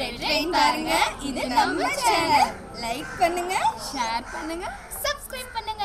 Red பாருங்க இது நம்ம சேனல் லைக் பண்ணுங்க ஷேர் பண்ணுங்க. சப்ஸ்கிரைப் பண்ணுங்க.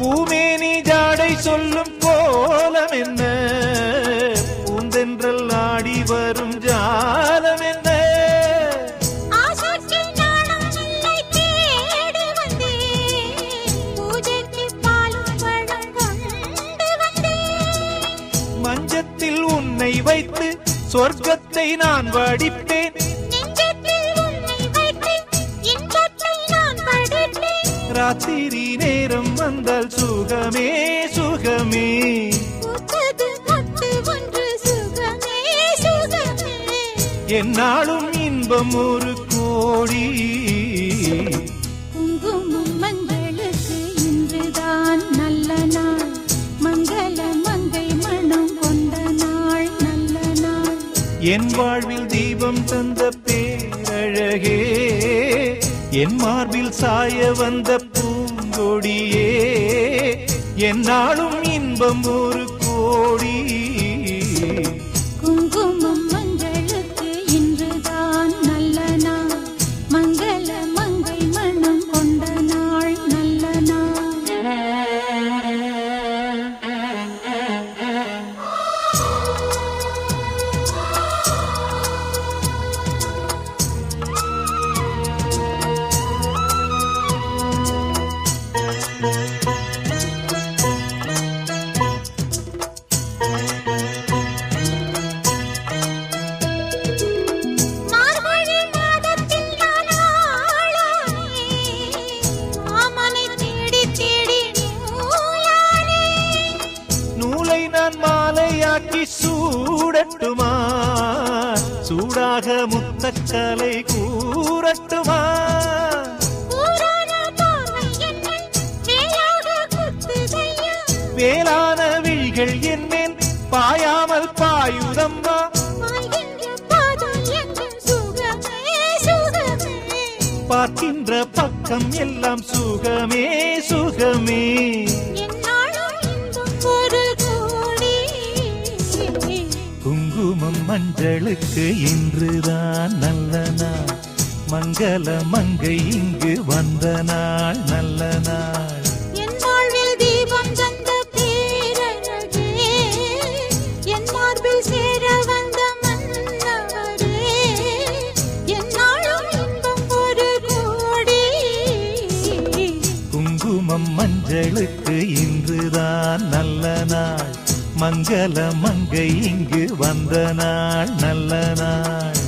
பூமேனி ஜாடை சொல்லும் கோலம் என்ன? பூந்தென்றல் ஆடி வரும் ஜாலம் என்ன? மஞ்சத்தில் உன்னை வைத்து சொர்க்கத்தை நான் வடிப்பேன். ராத்திரி நேரம் வந்தால் சுகமே சுகமே. என்னாலும் இன்பம் ஒரு கோடி. குங்குமம் மங்களுக்கு இன்றுதான் நல்ல நாள். மங்கள மங்கை மனம் கொண்ட நாள் நல்ல நாள். என் வாழ்வில் தீபம் தந்த பேரழகே என் மார்பில் சாய வந்த பூங்கொடியே என்னாலும் இன்பம் ஒரு கோடி. சூடட்டுமா சூடாக முத்தக்கலை கூறட்டுமா? வேளான விழிகள் என்னேன் பாயாமல் பாயுதம்மா. பார்க்கின்ற பக்கம் எல்லாம் சுகமே சுகமே. குங்குமம் மஞ்சளுக்கு இன்றுதான் நல்ல நாள். மங்கள மங்கை இங்கு வந்த நாள் நல்ல நாள். மங்கள மங்கை இங்கு வந்த நாள் நல்ல நாள்.